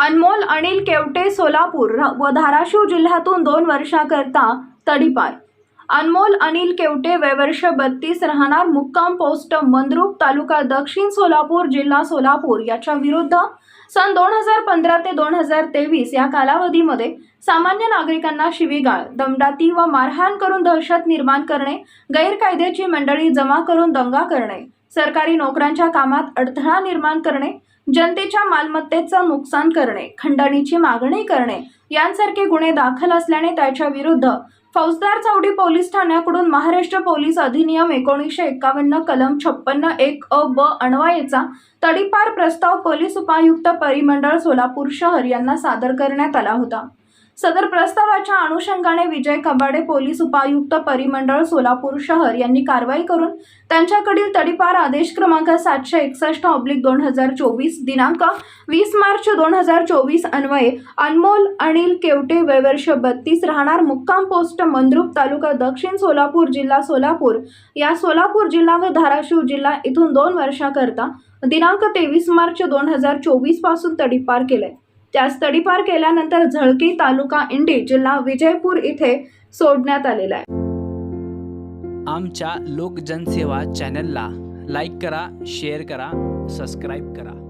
अनमोल अनिल केवटे सोलापूर व धाराशिव जिल्ह्यातून दोन वर्षाकरता तडीपार. अनमोल अनिल केवटे वयवर्ष बत्तीस राहणार मुक्काम पोस्ट मंद्रुप तालुका दक्षिण सोलापूर जिल्हा सोलापूर याच्या विरुद्ध सन दोन हजार पंधरा ते दोन हजार तेवीस या कालावधीमध्ये सामान्य नागरिकांना शिवीगाळ दमडाती व मारहाण करून दहशत निर्माण करणे गैरकायद्याची मंडळी जमा करून दंगा करणे सरकारी नोकऱ्यांच्या कामात अडथळा निर्माण करणे जनतेच्या मालमत्तेचं नुकसान करणे खंडणीची मागणी करणे यांसारखे गुन्हे दाखल असल्याने त्याच्या विरुद्ध फौजदार चौडी पोलीस ठाण्याकडून महाराष्ट्र पोलीस अधिनियम एकोणीसशे एकावन्न कलम छप्पन्न एक अ ब अणवायचा तडीपार प्रस्ताव पोलीस उपायुक्त परिमंडळ सोलापूर शहर यांना सादर करण्यात आला होता. सदर प्रस्तावाच्या अनुषंगाने विजय कबाडे पोलीस उपायुक्त परिमंडळ सोलापूर शहर यांनी कारवाई करून त्यांच्याकडील तडीपार आदेश क्रमांक सातशे एकसष्ट ऑब्लिक दोन हजार चोवीस दिनांक वीस मार्च दोन हजार चोवीस अन्वये अनमोल अनिल केवटे वयवर्ष बत्तीस राहणार मुक्काम पोस्ट मंद्रुप तालुका दक्षिण सोलापूर जिल्हा सोलापूर. या सोलापूर जिल्हा व धाराशिव जिल्हा इथून दोन वर्षाकरता दिनांक तेवीस मार्च दोन हजार चोवीसपासून तडीपार केले त्यास तडीपार केल्यानंतर झळकी तालुका इंडी जिल्हा विजयपूर इथे सोडण्यात आलेला आहे. आमच्या लोकजनसेवा चॅनलला लाईक करा शेअर करा सबस्क्राईब करा.